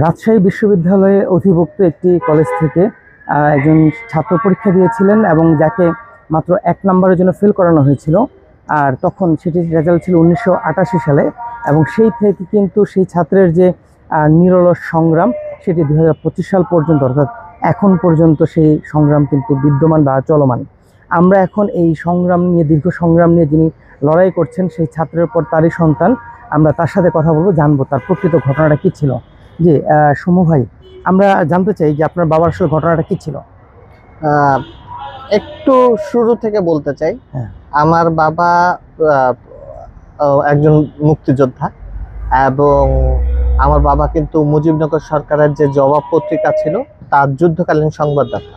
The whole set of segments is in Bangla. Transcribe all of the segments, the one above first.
রাজশাহী বিশ্ববিদ্যালয়ে অধিভুক্ত একটি কলেজ থেকে একজন ছাত্র পরীক্ষা দিয়েছিলেন এবং যাকে মাত্র এক নম্বরের জন্য ফেল করানো হয়েছিল। আর তখন সেটির রেজাল্ট ছিল উনিশশো আটাশি সালে এবং সেই থেকে কিন্তু সেই ছাত্রের যে নিরলস সংগ্রাম সেটি দু হাজার পঁচিশ সাল পর্যন্ত অর্থাৎ এখন পর্যন্ত সেই সংগ্রাম কিন্তু বিদ্যমান বা চলমান। আমরা এখন এই সংগ্রাম নিয়ে, দীর্ঘ সংগ্রাম নিয়ে যিনি লড়াই করছেন সেই ছাত্রের পর তারই সন্তান, আমরা তার সাথে কথা বলব, জানব তার প্রকৃত ঘটনাটা কী ছিল। জি সমু ভাই আমরা জানতে চাই যে আপনার বাবার আসলে ঘটনাটা কি ছিল? একটু শুরু থেকে বলতে চাই। হ্যাঁ। আমার বাবা একজন মুক্তিযোদ্ধা এবং আমার বাবা কিন্তু মুজিবনগর সরকারের যে জবাব পত্রিকা ছিল তার যুদ্ধকালীন সংবাদদাতা।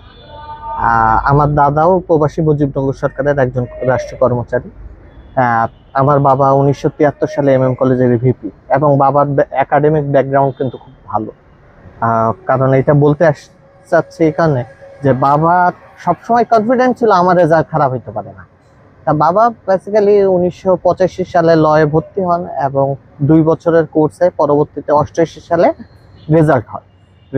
আমার দাদাও প্রবাসী মুজিবনগর সরকারের একজন রাষ্ট্র কর্মচারী আমার বাবা উনিশশো তিয়াত্তর সালে এম এম কলেজের ভিপি এবং বাবার একাডেমিক ব্যাকগ্রাউন্ড কিন্তু খুব ভালো। কারণ এটা বলতে চাচ্ছি এখানে যে বাবা সবসময় কনফিডেন্ট ছিল আমার রেজাল্ট খারাপ হইতে পারে না। তা বাবা বেসিক্যালি উনিশশো পঁচাশি সালে লয়ে ভর্তি হন এবং দুই বছরের কোর্সে পরবর্তীতে অষ্টআশি সালে রেজাল্ট হয়।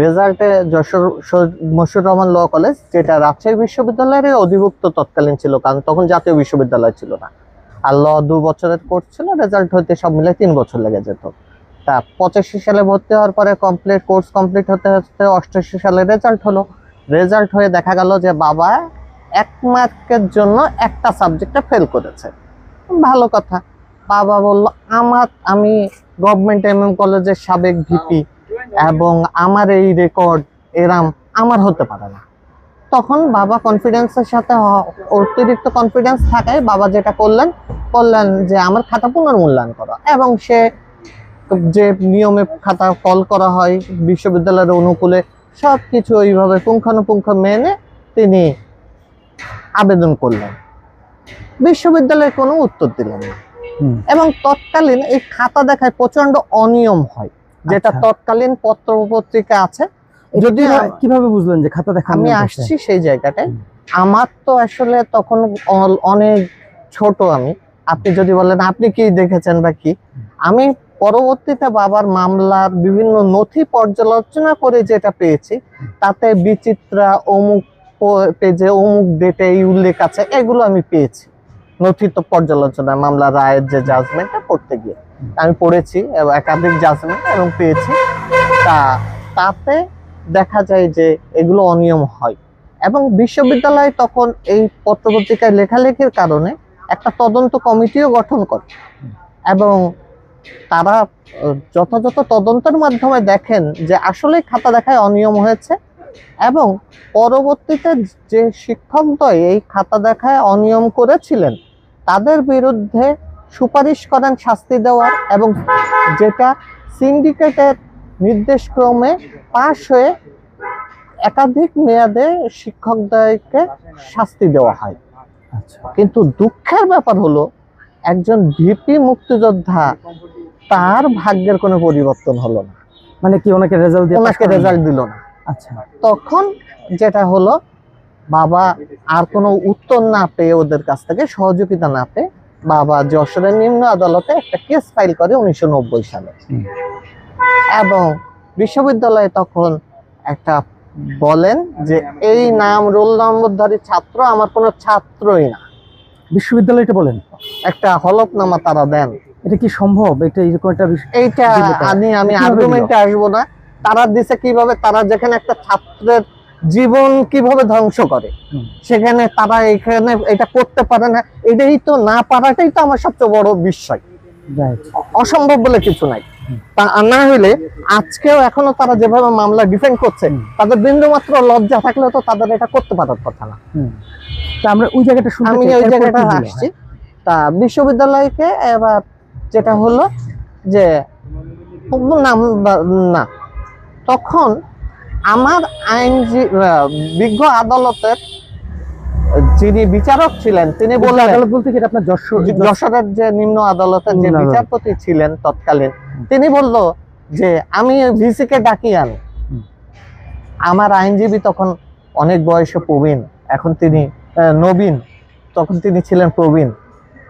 রেজাল্টে যশোর মশিউর রহমান ল কলেজ যেটা রাজশাহী বিশ্ববিদ্যালয়ের অধিভুক্ত তৎকালীন ছিল, কারণ তখন জাতীয় বিশ্ববিদ্যালয় ছিল না। আর ল দু বছরের কোর্স ছিল রেজাল্ট হইতে সব মিলে তিন বছর লেগে যেত। তা পঁচাশি সালে ভর্তি হওয়ার পরে কমপ্লিট কোর্স কমপ্লিট হতে হতে অষ্টআশি সালে রেজাল্ট হলো। রেজাল্ট হয়ে দেখা গেল যে বাবা এক মার্কের জন্য একটা সাবজেক্টে ফেল করেছে। ভালো কথা। বাবা বলল, আমার, আমি গভর্নমেন্ট এম এম কলেজের সাবেক ভিপি এবং আমার এই রেকর্ড এরাম আমার হতে পারে না। তখন বাবা কনফিডেন্সের সাথে অতিরিক্ত কনফিডেন্স থাকায় বাবা যেটা করলেন করলেন যে আমার খাতা পুনর্মূল্যায়ন করো। এবং সে যে নিয়মে খাতা কল করা হয় বিশ্ববিদ্যালয়ের অনুকূলে সব কিছু ওইভাবে পুঙ্খানুপুঙ্খ মেনে তিনি আবেদন করলেন। বিশ্ববিদ্যালয়ে কোনো উত্তর দিলেন না। এবং তৎকালীন এই খাতা দেখায় প্রচণ্ড অনিয়ম হয়। যেটা আচ্ছা। তৎকালীন পত্র পত্রিকা আছে যদি কিভাবে- বুঝলেন যে খাতা দেখা আমি আসছি সেই জায়গাটায়। আমার তো আসলে তখন অনেক ছোট আমি। আপনি যদি বলেন আপনি কি দেখেছেন বা কি? আমি পরবর্তীতে বাবার মামলার বিভিন্ন নথি পর্যালোচনা করে যেটা পেয়েছি তাতে বিচিত্রা অমুক পেজে অমুক ডেটে এই উল্লেখ আছে এগুলো আমি পেয়েছি। নথি তো পর্যালোচনা মামলা রায়ের যে জাজমেন্টটা পড়তে গিয়ে। আমি পড়েছি একাধিক জাজমেন্ট এবং পেয়েছি। তা তাতে দেখা যায় যে এগুলো অনিয়ম হয়। এবং বিশ্ববিদ্যালয় তখন এই পত্রপত্রিকায় লেখালেখির কারণে একটা তদন্ত কমিটিও গঠন করে। এবং তারা যথাযথ তদন্তের মাধ্যমে দেখেন যে আসলে খাতা দেখায় অনিয়ম হয়েছে এবং পরবর্তীতে যে শিক্ষকদ্বয় এই খাতা দেখায় অনিয়ম করেছিলেন, তাদের বিরুদ্ধে সুপারিশ করেন শাস্তি দেওয়ার এবং যেটা সিন্ডিকেটের নির্দেশক্রমে পাশ হয়ে একাধিক মেয়াদে শিক্ষকদ্বয়কে শাস্তি দেওয়া হয়। আচ্ছা। কিন্তু দুঃখের ব্যাপার হলো একজন ভিপি মুক্তিযোদ্ধা তার ভাগ্যের কোনো পরিবর্তন হলো না। মানে কি ওনাকে রেজাল্ট দিয়ে ওনাকে রেজাল্ট দিল না। আচ্ছা। তখন যেটা হলো বাবা আর কোনো উত্তর না পেয়ে ওদের কাছ থেকে সহযোগিতা না পেয়ে বাবা যশোরের নিম্ন আদালতে একটা কেস ফাইল করে উনিশশো নব্বই সালে। এবং বিশ্ববিদ্যালয়ে তখন একটা বলেন যে এই নাম রোল নম্বরধারী ছাত্র আমার কোনো ছাত্রই না। বিশ্ববিদ্যালয়টা বলেন। একটা হলফনামা তারা দেন। এটা কি সম্ভব? এটা এরকম একটা এইটা আমি আমি আর্গুমেন্টে আসব না। তারা দিছে কীভাবে? তারা যেখানে একটা ছাত্রের জীবন কীভাবে ধ্বংস করে সেখানে তারা এখানে এটা করতে পারে না। এটাই তো না পারাটাই তো আমার সবচেয়ে বড় Right. অসম্ভব বলে কিছু নাই। না হলে আজকেও এখনও তারা যেভাবে মামলা ডিফেন্ড করছে তাদের বিন্দু মাত্র লজ্জা থাকলে তো তাদের এটা করতে পারার কথা না। তা আমরা ওই জায়গাটা আমি ওই জায়গাটা আসছি। তা বিশ্ববিদ্যালয়কে এবার যেটা হলো যে না না তখন আমার আইনজী বিজ্ঞ আদালতের যিনি বিচারক ছিলেন তিনি বললেন আদালত বলতে কি আপনার যশোর যশোরের যে নিম্ন আদালতের যে বিচারপতি ছিলেন তৎকালীন তিনি বলল যে আমি ভিসি কে ডাকি আনি। আমার আইনজীবী তখন অনেক বয়সে প্রবীণ। এখন তিনি নবীন। তখন তিনি ছিলেন প্রবীণ।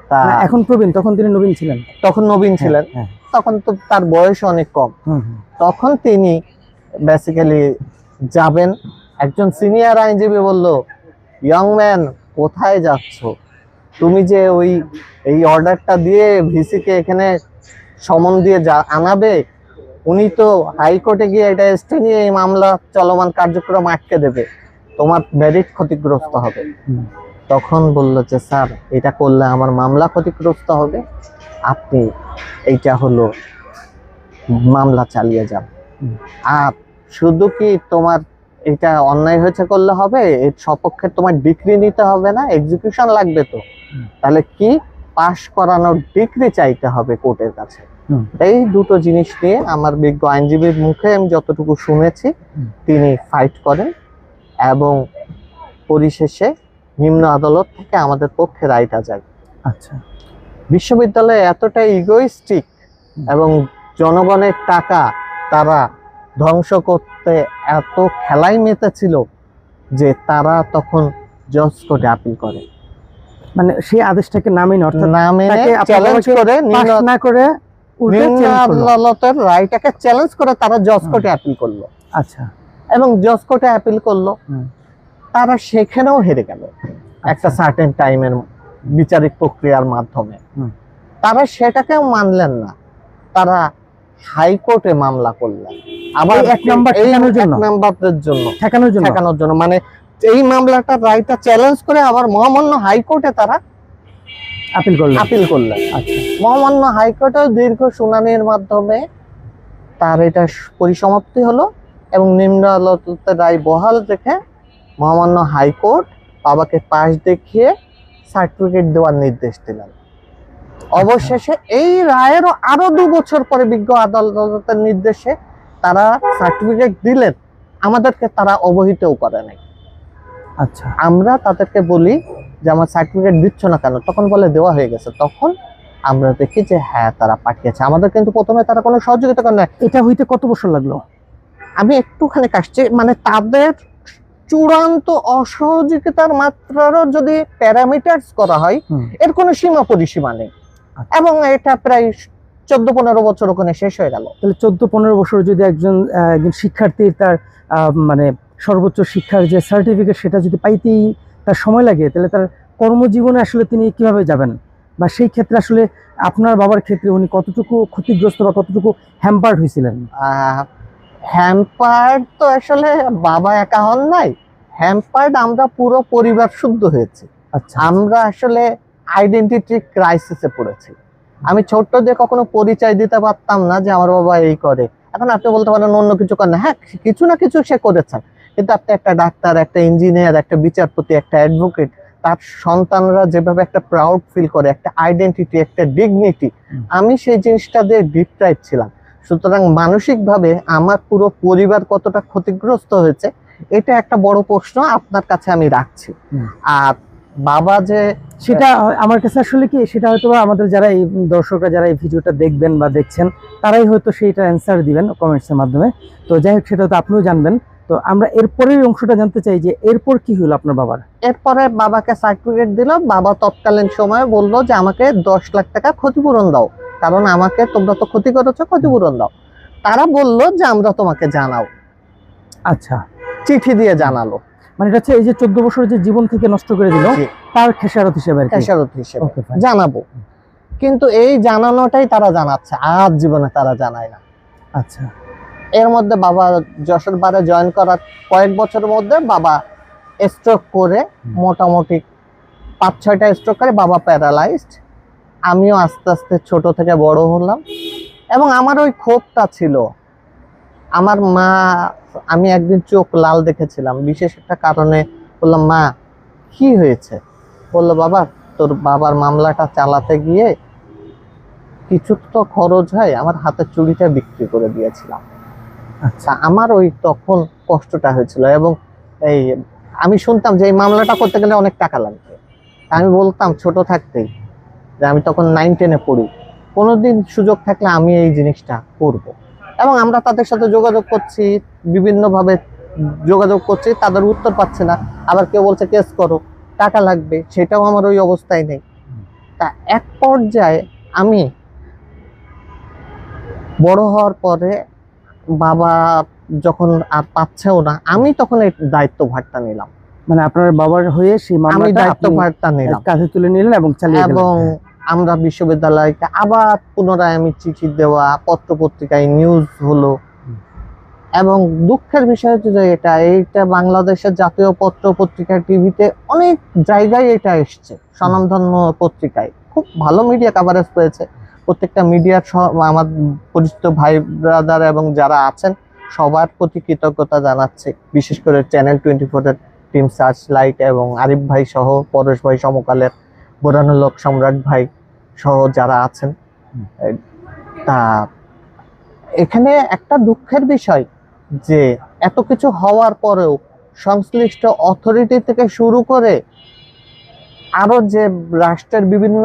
তা এখন প্রবীণ তখন তিনি নবীন ছিলেন। তখন নবীন ছিলেন। হ্যাঁ, তখন তো তার বয়স অনেক কম। তখন তিনি বেসিক্যালি যাবেন। একজন সিনিয়র আইনজীবী বলল ইয়ং ম্যান কোথায় যাচ্ছ? তুমি যে ওই এই অর্ডারটা দিয়ে ভিসিকে এখানে সমন দিয়ে যা আনাবে উনি তো হাইকোর্টে গিয়ে এটা স্টে নিয়ে এই মামলা চলমান কার্যক্রম আটকে দেবে। তোমার মেরিট ক্ষতিগ্রস্ত হবে। তখন বলল যে স্যার এটা করলে আমার মামলা ক্ষতিগ্রস্ত হবে। আপনি এইটা হলো মামলা চালিয়ে যান। আর শুধু কি তোমার এটা অন্যায় হয়েছে করলে হবে? এর সপক্ষে তোমার ডিগ্রি নিতে হবে না এক্সিকিউশন লাগবে তো। তাহলে কি পাশ করানোর ডিগ্রি চাইতে হবে কোর্টের কাছে। এই দুটো জিনিস নিয়ে আমার বিজ্ঞ আইনজীবীর মুখে আমি যতটুকু শুনেছি তিনি ফাইট করেন এবং পরিশেষে নিম্ন আদালত থেকে আমাদের পক্ষে রায়টা যায়। আচ্ছা। বিশ্ববিদ্যালয়ে এতটা ইগোইস্টিক এবং জনগণের টাকা তারা ধ্বংস করতে এত খেলাই মেতেছিল যে তারা তখন জজ কোর্টে আপিল করে। মানে সেই আদেশটাকে নামেন অর্থাৎ না মেনে চ্যালেঞ্জ করে না করে। আদালতের রায়টাকে চ্যালেঞ্জ করে তারা জজ কোর্টে আপিল করল। আচ্ছা। এবং জজ কোর্টে আপিল করল। তারা সেখানেও হেরে গেল। একটা আচ্ছা। সার্টেন টাইমের বিচারিক প্রক্রিয়ার মাধ্যমে। তারা সেটাকেও মানলেন না। তারা হাইকোর্টে মামলা করলেন। আবার এক নাম্বার ঠেকানোর জন্য? ঠেকানোর জন্য? ঠেকানোর জন্য। মানে এই মামলাটা রায়টা চ্যালেঞ্জ করে আবার মহামান্য হাইকোর্টে তারা আপিল করলেন। আপিল করলেন। আচ্ছা। মহামান্য হাইকোর্টেও দীর্ঘ শুনানির মাধ্যমে তার এটা পরিসমাপ্তি হলো এবং নিম্ন আদালতের রায় বহাল রেখে মহামান্য হাইকোর্ট বাবাকে পাশ দেখিয়ে সার্টিফিকেট দেওয়ার নির্দেশ দিলেন। অবশেষে এই রায়েরও আরও দু বছর পরে বিজ্ঞ আদালতের নির্দেশে তারা সার্টিফিকেট দিলেন। আমাদেরকে তারা অবহিতও করে নাই আচ্ছা। আমরা তাদেরকে বলি যে আমার সার্টিফিকেট দিচ্ছ না কেন? তখন বলে দেওয়া হয়ে গেছে। তখন আমরা দেখি যে হ্যাঁ তারা পাঠিয়েছে। আমাদের কিন্তু প্রথমে তারা কোনো সহযোগিতা করে না এটা হইতে কত বছর লাগল? আমি একটুখানি কাশছি মানে তাদের চূড়ান্ত অসহযোগিতার মাত্রারও যদি প্যারামিটার্স করা হয় এর কোনো সীমা পরিসীমা নেই। আচ্ছা। এবং এটা প্রায় চোদ্দ পনেরো বছর ওখানে শেষ হয়ে গেল। তাহলে চোদ্দ পনেরো বছর যদি একজন একজন শিক্ষার্থীর তার আহ, মানে সর্বোচ্চ শিক্ষার যে সার্টিফিকেট সেটা যদি পাইতেই তার সময় লাগে তাহলে তার কর্মজীবনে আসলে তিনি কীভাবে যাবেন? বা সেই ক্ষেত্রে আসলে আপনার বাবার ক্ষেত্রে উনি কতটুকু ক্ষতিগ্রস্ত বা কতটুকু হ্যাম্পার্ড হয়েছিলেন? হ্যাম্পার্ড তো আসলে বাবা একা হন নাই। হ্যাম্পার্ড আমরা পুরো পরিবার শুদ্ধ হয়েছে। আচ্ছা আমরা আসলে আইডেন্টিটি ক্রাইসিসে পড়েছি। আমি ছোট্ট দিয়ে কখনো পরিচয় দিতে পারতাম না যে আমার বাবা এই করে। এখন আপনি বলতে পারেন অন্য কিছু করেন হ্যাঁ কিছু না কিছু সে করেছেন। কিন্তু আপনি একটা ডাক্তার একটা ইঞ্জিনিয়ার একটা বিচারপতি একটা অ্যাডভোকেট তার সন্তানরা যেভাবে একটা প্রাউড ফিল করে একটা আইডেন্টিটি একটা ডিগনিটি আমি সেই জিনিসটা দিয়ে ডিপ্রাইভ ছিলাম। সুতরাং মানসিকভাবে আমার পুরো পরিবার কতটা ক্ষতিগ্রস্ত হয়েছে এটা একটা বড় প্রশ্ন আপনার কাছে আমি রাখছি। আর বাবা যে সেটা আমার কাছে আসলে কি সেটা হয়তো বা আমাদের যারা এই দর্শকরা যারা এই ভিডিওটা দেখবেন বা দেখছেন তারাই হয়তো সেইটা অ্যান্সার দিবেন কমেন্টসের মাধ্যমে। তো যাই হোক সেটা তো আপনিও জানবেন। তো আমরা এরপরের অংশটা জানতে চাই যে এরপর কি হলো আপনার বাবার? এরপরে বাবাকে সার্টিফিকেট দিল। বাবা তৎকালীন সময়ে বলল যে আমাকে দশ লাখ টাকা ক্ষতিপূরণ দাও। কারণ আমাকে তোমরা তো ক্ষতি করেছ ক্ষতিপূরণ দাও। তারা বলল যে আমরা তোমাকে জানাও। আচ্ছা। চিঠি দিয়ে জানালো। মানে এটা হচ্ছে এই যে চোদ্দ বছর যে জীবন থেকে নষ্ট করে দিল তার খেসারত হিসেবে খেসারত হিসেবে। জানাব। কিন্তু এই জানানোটাই তারা জানাচ্ছে। আজ জীবনে তারা জানায় না। আচ্ছা। এর মধ্যে বাবা যশোর বারে জয়েন করার কয়েক বছরের মধ্যে বাবা স্ট্রোক করে মোটামুটি পাঁচ ছয়টা স্ট্রোক করে বাবা প্যারালাইজড আমিও আস্তে আস্তে ছোট থেকে বড় হলাম এবং আমার ওই ক্ষোভটা ছিল। আমার মা আমি একদিন চোখ লাল দেখেছিলাম। বিশেষ একটা কারণে বললাম মা কি হয়েছে? বলল বাবা তোর বাবার মামলাটা চালাতে গিয়ে কিছু তো খরচ হয়। আমার হাতের চুড়িটা বিক্রি করে দিয়েছিলাম। আচ্ছা। আমার ওই তখন কষ্টটা হয়েছিল এবং এই আমি শুনতাম যে এই মামলাটা করতে গেলে অনেক টাকা লাগবে। আমি বলতাম ছোট থাকতেই যে আমি তখন নাইন টেনে পড়ি। কোনোদিন সুযোগ থাকলে আমি এই জিনিসটা করব। এবং আমরা তাদের সাথে যোগাযোগ করছি, বিভিন্নভাবে যোগাযোগ করছি, তাদের উত্তর পাচ্ছে না। আবার কেউ বলছে, কেস করো, টাকা লাগবে। সেটাও আমার ওই অবস্থায় নেই। তা এক পর্যায়ে আমি বড় হওয়ার পরে বাবা যখন আর পাচ্ছেও না আমি তখন এই দায়িত্বভারটা নিলাম। মানে আপনার বাবার হয়ে সেই আমি দায়িত্বভারটা নিলাম। কাঁধে তুলে নিলেন এবং চালিয়ে এবং আমরা বিশ্ববিদ্যালয়কে আবার পুনরায় আমি চিঠি দেওয়া পত্র পত্রিকায় নিউজ হলো। এবং দুঃখের বিষয় হচ্ছে যে এটা এইটা বাংলাদেশের জাতীয় পত্র পত্রিকা টিভিতে অনেক জায়গায় এটা এসছে। স্বনামধন্য পত্রিকায়। খুব ভালো মিডিয়া কাভারেজ পেয়েছে। প্রত্যেকটা মিডিয়ার আমার পরিচিত ভাই ব্রাদার এবং যারা আছেন সবার প্রতি কৃতজ্ঞতা জানাচ্ছি। বিশেষ করে চ্যানেল টোয়েন্টি ফোরের টিম সার্চ লাইট এবং আরিফ ভাই সহ পরেশ ভাই সমকালের বোরানুলক সম্রাট ভাই সহ যারা আছেন। তা এখানে একটা দুঃখের বিষয় যে এত কিছু হওয়ার পরেও সংশ্লিষ্ট অথরিটি থেকে শুরু করে আরও যে রাষ্ট্রের বিভিন্ন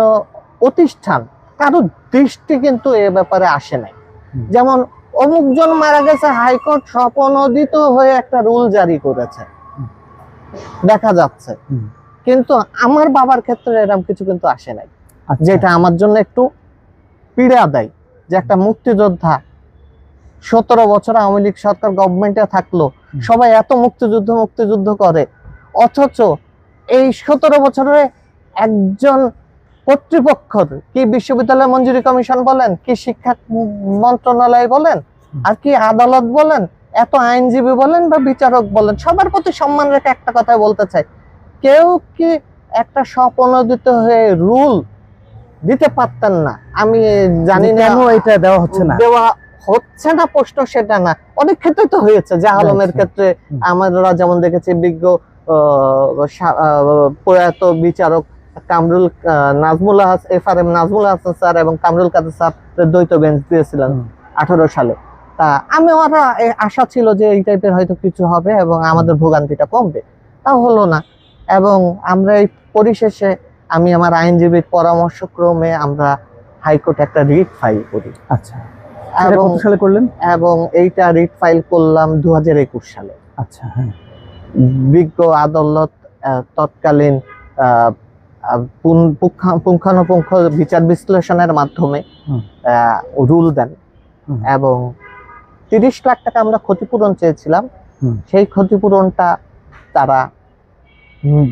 প্রতিষ্ঠান কারও দৃষ্টি কিন্তু এ ব্যাপারে আসে নাই। যেমন অমুকজন মারা গেছে হাইকোর্ট স্বপনোদিত হয়ে একটা রুল জারি করেছে। দেখা যাচ্ছে। কিন্তু আমার বাবার ক্ষেত্রে এরকম কিছু কিন্তু আসে নাই। আচ্ছা, যেটা আমার জন্য একটু পীড়া দেয়। যে একটা মুক্তিযোদ্ধা সতেরো বছর আওয়ামী লীগ সরকার গভর্নমেন্টে থাকল। সবাই এত মুক্তিযুদ্ধ মুক্তিযুদ্ধ করে। অথচ এই সতেরো বছরে একজন কর্তৃপক্ষর কি বিশ্ববিদ্যালয় মঞ্জুরি কমিশন বলেন কি শিক্ষা মন্ত্রণালয় বলেন আর কি আদালত বলেন এত আইনজীবী বলেন বা বিচারক বলেন সবার প্রতি সম্মান রেখে একটা কথা বলতে চাই। কেউ কি একটা স্বপ্নদিত হয়ে রুল দিতে পারতেন না? আমি জানি না। কেন এটা দেওয়া হচ্ছে না? দেওয়া হচ্ছে না প্রশ্ন সেটা না। অনেক ক্ষেত্রে তো হয়েছে যে আলমের। ক্ষেত্রে। আমরা যেমন দেখেছি বিজ্ঞ প্রয়াত বিচারক Kamrul Nazmul Hasan F R M Nazmul Hasan sir এবং কামরুল কাদের স্যার দ্বৈত বেঞ্চ দিয়েছিলেন আঠারো সালে। তা আমি ওরা আশা ছিল যে এই টাইপের হয়তো কিছু হবে এবং আমাদের ভোগান্তিটা কমবে। তা হলো না। এবং আমরা এই পরিশেষে আমি আমার আইনজীবীর পরামর্শক্রমে আমরা হাইকোর্টে একটা রিট ফাইল করি। আচ্ছা। এবং সালে করলেন? এবং এইটা রিট ফাইল করলাম দু হাজার একুশ সালে। আচ্ছা হ্যাঁ। বিজ্ঞ আদালত আহ, তৎকালীন পুঙ্খানুপুঙ্খ বিচার বিশ্লেষণের মাধ্যমে রুল দেন। এবং তিরিশ লাখ টাকা আমরা ক্ষতিপূরণ চেয়েছিলাম। সেই ক্ষতিপূরণটা তারা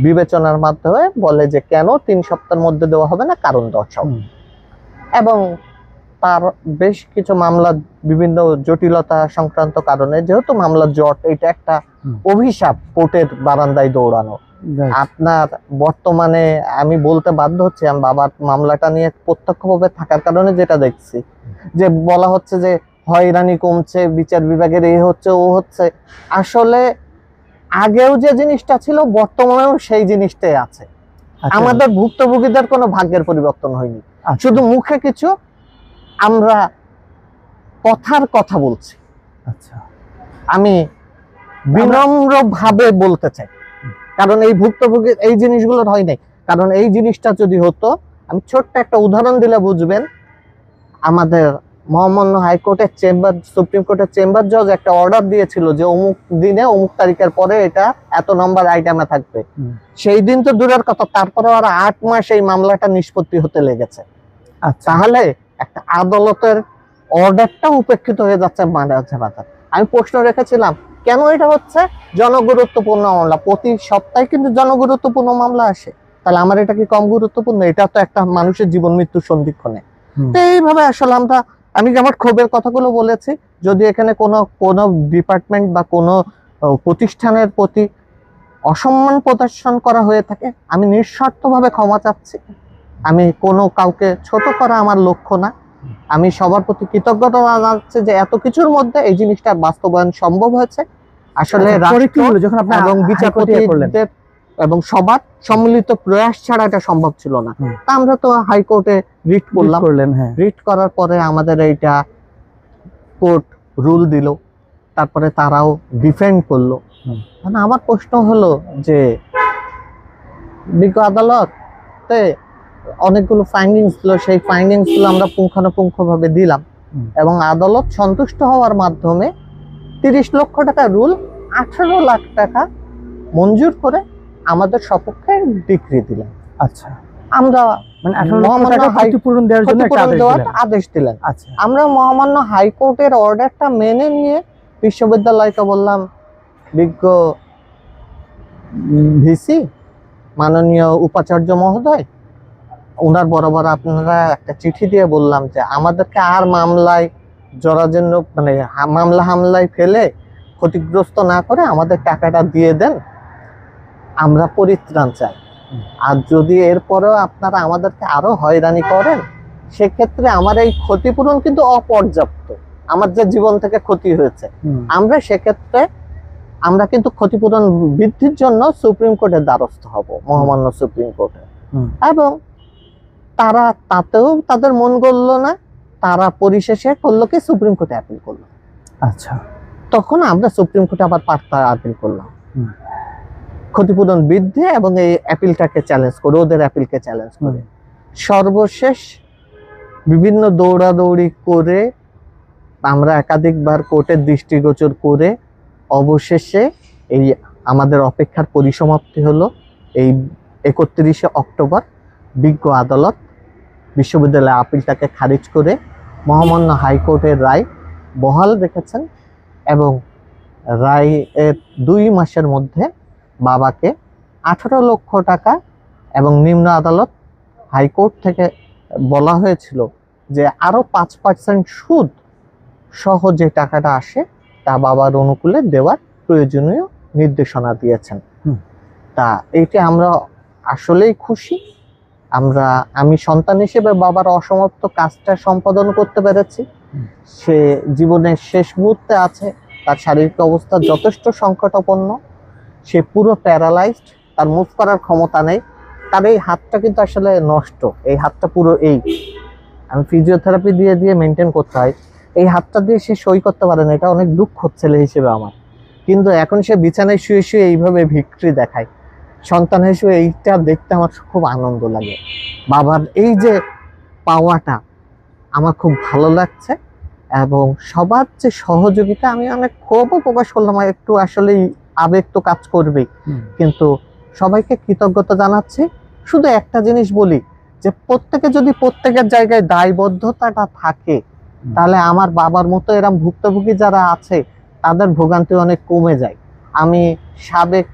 বিবেচনার মাধ্যমে বলে যে কেন তিন সপ্তাহের মধ্যে দেওয়া হবে না কারণ দর্শক। এবং তার বেশ কিছু মামলা বিভিন্ন জটিলতা সংক্রান্ত কারণে যেহেতু মামলা জট এটা একটা অভিশাপ কোর্টের বারান্দায় দৌড়ানো। আপনার বর্তমানে আমি বলতে বাধ্য হচ্ছি আমি বাবার মামলাটা নিয়ে প্রত্যক্ষভাবে থাকার কারণে যেটা দেখছি। যে বলা হচ্ছে যে হয়রানি কমছে বিচার বিভাগের এই হচ্ছে ও হচ্ছে। আসলে আগেও যে জিনিসটা ছিল বর্তমানেও সেই জিনিসটাই আছে। আচ্ছা, আমাদের ভুক্তভোগীদের কোনো ভাগ্যের পরিবর্তন হয়নি। আচ্ছা, শুধু মুখে কিছু আমরা কথার কথা বলছি। আচ্ছা। আমি বিনম্র ভাবে বলতে চাই। কারণ এই ভুক্তভোগী এই জিনিসগুলোর হয় নাই। কারণ এই জিনিসটা যদি হতো আমি ছোট্ট একটা উদাহরণ দিলে বুঝবেন আমাদের মহামান্য হাইকোর্টের চেম্বার সুপ্রিম কোর্টের চেম্বার জজ একটা অর্ডার দিয়েছিল যে অমুক দিনে অমুক তারিখের পরে এটা এত নম্বর আইটেমে থাকবে। সেই দিন তো দূরের কথা তারপরে আর আট মাস এই মামলাটা নিষ্পত্তি হতে লেগেছে। আচ্ছা। তাহলে একটা আদালতের অর্ডারটা উপেক্ষিত হয়ে যাচ্ছে মাঝে আমি প্রশ্ন রেখেছিলাম কেন এটা হচ্ছে? জনগুরুত্বপূর্ণ মামলা। প্রতি সপ্তাহে কিন্তু জনগুরুত্বপূর্ণ মামলা আসে। তাহলে আমার এটা কি কম গুরুত্বপূর্ণ? এটা তো একটা মানুষের জীবন মৃত্যু সন্ধিক্ষণে। তো এইভাবে আসলে আমরা আমি যে আমার ক্ষোভের কথাগুলো বলেছি যদি এখানে কোনো কোনো ডিপার্টমেন্ট বা কোনো প্রতিষ্ঠানের প্রতি অসম্মান প্রদর্শন করা হয়ে থাকে আমি নিঃস্বার্থভাবে ক্ষমা চাচ্ছি। আমি কোনো কাউকে ছোট করা আমার লক্ষ্য না। আমি সবার প্রতি কৃতজ্ঞতা জানাচ্ছি যে এত কিছুর মধ্যে এই জিনিসটার বাস্তবায়ন সম্ভব হয়েছে। আসলে আচ্ছা, যখন আপনি এবং বিচারপতিদের এবং সবার সম্মিলিত প্রয়াস ছাড়া এটা সম্ভব ছিল না। তা আমরা তো হাইকোর্টে রিট করলাম। হ্যাঁ। রিট করার পরে আমাদের এইটা কোর্ট রুল দিল। তারপরে তারাও ডিফেন্ড করল। মানে আমার প্রশ্ন হলো যে বিজ্ঞ আদালতে অনেকগুলো ফাইন্ডিংস ছিল সেই ফাইন্ডিংসগুলো আমরা পুঙ্খানুপুঙ্খ ভাবে দিলাম এবং আদালত সন্তুষ্ট হওয়ার মাধ্যমে তিরিশ লক্ষ টাকা রুল আঠারো লাখ টাকা মঞ্জুর করে আমাদের সপক্ষে ডিক্রি দিলেন। আচ্ছা। আমরা মানে আদেশ দিলেন। আচ্ছা। আমরা মহামান্য হাইকোর্টের অর্ডারটা মেনে নিয়ে বিশ্ববিদ্যালয়কে বললাম বিজ্ঞ ভিসি মাননীয় উপাচার্য মহোদয় ওনার বরাবর আপনারা একটা চিঠি দিয়ে বললাম যে আমাদেরকে আর মামলায় জরাজন্য মানে মামলা হামলায় ফেলে ক্ষতিগ্রস্ত না করে আমাদের টাকাটা দিয়ে দেন। আমরা পরিত্রাণ চাই। আর যদি এরপরেও আপনারা আমাদেরকে আরও হয়রানি করেন সেক্ষেত্রে আমার এই ক্ষতিপূরণ কিন্তু অপর্যাপ্ত। আমার যে জীবন থেকে ক্ষতি হয়েছে আমরা সেক্ষেত্রে আমরা কিন্তু ক্ষতিপূরণ বৃদ্ধির জন্য সুপ্রিম কোর্টের দ্বারস্থ হব মহামান্য সুপ্রিম কোর্টে। এবং তারা তাতেও তাদের মন গড়ল না তারা পরিশেষে করল কি সুপ্রিম কোর্টে অ্যাপিল করল। আচ্ছা। তখন আমরা সুপ্রিম কোর্টে আবার পার্তা আপিল করলাম। ক্ষতিপূরণ বৃদ্ধি এবং এই অ্যাপিলটাকে চ্যালেঞ্জ করে ওদের অ্যাপিলকে চ্যালেঞ্জ করে। সর্বশেষ বিভিন্ন দৌড়াদৌড়ি করে আমরা একাধিকবার কোর্টের দৃষ্টিগোচর করে অবশেষে এই আমাদের অপেক্ষার পরিসমাপ্তি হলো। এই একত্রিশে অক্টোবর বিজ্ঞ আদালত বিশ্ববিদ্যালয় আপিলটাকে খারিজ করে মহামান্য হাইকোর্টের রায় বহাল রেখেছেন এবং রায়ের দুই মাসের মধ্যে বাবাকে আঠারো লক্ষ টাকা এবং নিম্ন আদালত হাইকোর্ট থেকে বলা হয়েছিল যে আরও পাঁচ পার্সেন্ট সুদ সহ যে টাকাটা আসে তা বাবার অনুকূলে দেওয়ার প্রয়োজনীয় নির্দেশনা দিয়েছেন। তা এইটা আমরা আসলেই খুশি। আমরা আমি সন্তান হিসেবে বাবার অসমাপ্ত কাজটা সম্পাদন করতে পেরেছি। সে জীবনের শেষ মুহূর্তে আছে তার শারীরিক অবস্থা যথেষ্ট সংকটাপন্ন। সে পুরো প্যারালাইজড তার মুভ করার ক্ষমতা নেই। তার এই হাতটা কিন্তু আসলে নষ্ট। এই হাতটা পুরো এই। আমি ফিজিওথেরাপি দিয়ে দিয়ে মেনটেন করতে হয়। এই হাতটা দিয়ে সে সই করতে পারে না এটা অনেক দুঃখ ছেলে হিসেবে আমার। কিন্তু এখন সে বিছানায় শুয়ে শুয়ে এইভাবে ভিক্টরি দেখায়। সন্তান হিসেবে এইটা দেখতে আমার খুব আনন্দ লাগে। বাবার এই যে পাওয়াটা আমার খুব ভালো লাগছে এবং সবার যে সহযোগিতা আমি অনেক ক্ষোভও প্রকাশ করলাম একটু আসলেই আবেগ তো কাজ করবেই। কিন্তু সবাইকে কৃতজ্ঞতা জানাচ্ছি। শুধু একটা জিনিস বলি যে প্রত্যেকে যদি প্রত্যেকের জায়গায় দায়বদ্ধতাটা থাকে তাহলে আমার বাবার মতো এরম ভুক্তভোগী যারা আছে তাদের ভোগান্তি অনেক কমে যায়। আমি সাবেক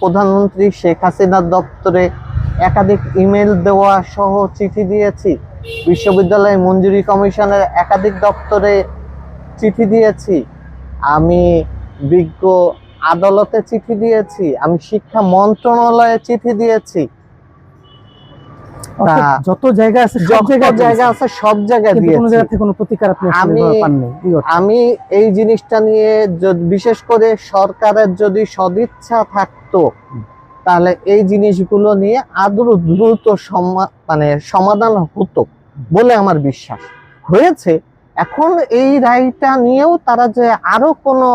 প্রধানমন্ত্রী শেখ হাসিনার দপ্তরে একাধিক ইমেল দেওয়া সহ চিঠি দিয়েছি। বিশ্ববিদ্যালয় মঞ্জুরি কমিশনের একাধিক দপ্তরে চিঠি দিয়েছি। আমি বিজ্ঞ আদালতে চিঠি দিয়েছি। আমি শিক্ষা মন্ত্রণালয়ে চিঠি দিয়েছি। যত জায়গা আছে সব জায়গা আছে সব জায়গায় কিন্তু কোনো জায়গা থেকে কোনো প্রতিকার আপনি আমি- এই আমি এই জিনিসটা নিয়ে বিশেষ করে সরকারের যদি সদিচ্ছা থাকতো তাহলে এই জিনিসগুলো নিয়ে আদৌ দ্রুত মানে সমাধান হতো বলে আমার বিশ্বাস। হয়েছে এখন এই রায়টা নিয়েও তারা যে আরও কোনো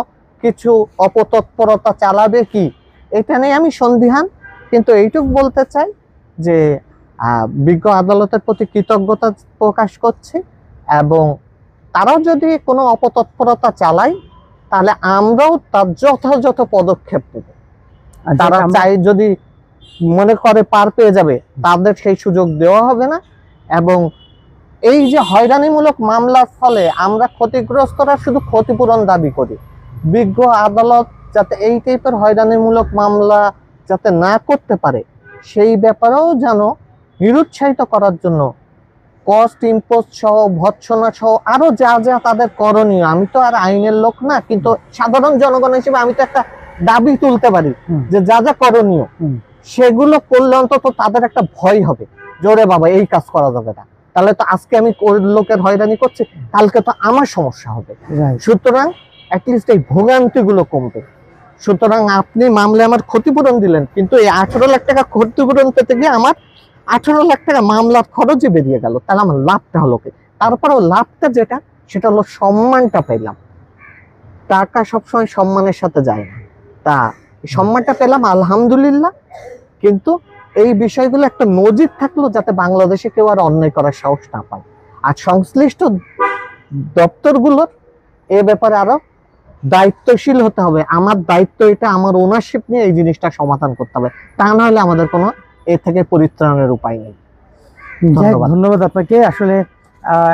কিছু অপতৎপরতা চালাবে কি এটা নিয়ে আমি সন্দিহান। কিন্তু এইটুক বলতে চাই যে বিজ্ঞ আদালতের প্রতি কৃতজ্ঞতা প্রকাশ করছি এবং তারাও যদি কোনো অপতৎপরতা চালায় তাহলে আমরাও তার যথাযথ পদক্ষেপ নেব। তারা চাই যদি মনে করে পার পেয়ে যাবে তাদের সেই সুযোগ দেওয়া হবে না এবং এই যে হয়রানিমূলক মামলার ফলে আমরা ক্ষতিগ্রস্তরা শুধু ক্ষতিপূরণ দাবি করি। বিজ্ঞ আদালত যাতে এই টাইপের হয়রানিমূলক মামলা যাতে না করতে পারে সেই ব্যাপারেও যেন নিরুৎসাহিত করার জন্য কস্ট ইম্পোজ সহ ভৎসনা সহ আরও যা যা তাদের করণীয়। আমি তো আর আইনের লোক না কিন্তু সাধারণ জনগণ হিসেবে আমি তো একটা দাবি তুলতে পারি যে যা যা করণীয় সেগুলো করলে অন্তত তাদের একটা ভয় হবে। জোরে বাবা এই কাজ করা যাবে না। তাহলে তো আজকে আমি লোকের হয়রানি করছি কালকে তো আমার সমস্যা হবে. সুতরাং অ্যাটলিস্ট এই ভোগান্তিগুলো কমবে। সুতরাং আপনি মামলে আমার ক্ষতিপূরণ দিলেন কিন্তু এই আঠারো লাখ টাকা ক্ষতিপূরণ পেতে গিয়ে আমার আঠারো লাখ টাকা মামলার খরচে বেরিয়ে গেল তাহলে আমার লাভটা হলো কি? তারপরেও লাভটা যেটা, সেটা হলো সম্মানটা পেলাম। টাকা সবসময় সম্মানের সাথে যায় না। তা সম্মানটা পেলাম, আলহামদুলিল্লাহ। কিন্তু এই বিষয়গুলো একটা নজির থাকল যাতে বাংলাদেশে কেউ আর অন্যায় করার সাহস না পায়। আর সংশ্লিষ্ট দপ্তরগুলোর এ ব্যাপারে আরও দায়িত্বশীল হতে হবে। আমার দায়িত্ব এটা, আমার ওনারশিপ নিয়ে এই জিনিসটা সমাধান করতে হবে। তা না হলে আমাদের কোনো এ থেকে পরিত্রাণের উপায় নেই। ধন্যবাদ। ধন্যবাদ আপনাকে। আসলে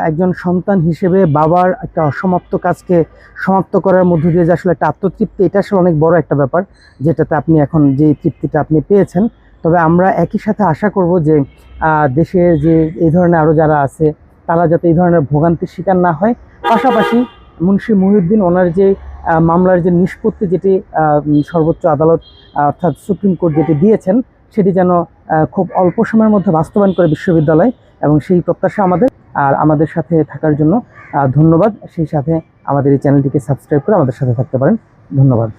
একজন সন্তান হিসেবে বাবার একটা অসমাপ্ত কাজকে সমাপ্ত করার মধ্য দিয়ে যে আসলে একটা আত্মতৃপ্তি এটা আসলে অনেক বড় একটা ব্যাপার যেটাতে আপনি এখন যে তৃপ্তিটা আপনি পেয়েছেন। তবে আমরা একই সাথে আশা করব যে দেশের যে এই ধরনের আরও যারা আছে তারা যাতে এই ধরনের ভোগান্তির শিকার না হয়। পাশাপাশি মুন্সি মহিউদ্দিন ওনার যে মামলার যে নিষ্পত্তি যেটি সর্বোচ্চ আদালত অর্থাৎ সুপ্রিম কোর্ট যেটি দিয়েছেন সেটি যেন খুব অল্প সময়ের মধ্যে বাস্তবায়ন করে বিশ্ববিদ্যালয় এবং সেই প্রত্যাশা আমাদের। আর আমাদের সাথে থাকার জন্য ধন্যবাদ। সেই সাথে আমাদের এই চ্যানেলটিকে সাবস্ক্রাইব করে আমাদের সাথে থাকতে পারেন। ধন্যবাদ।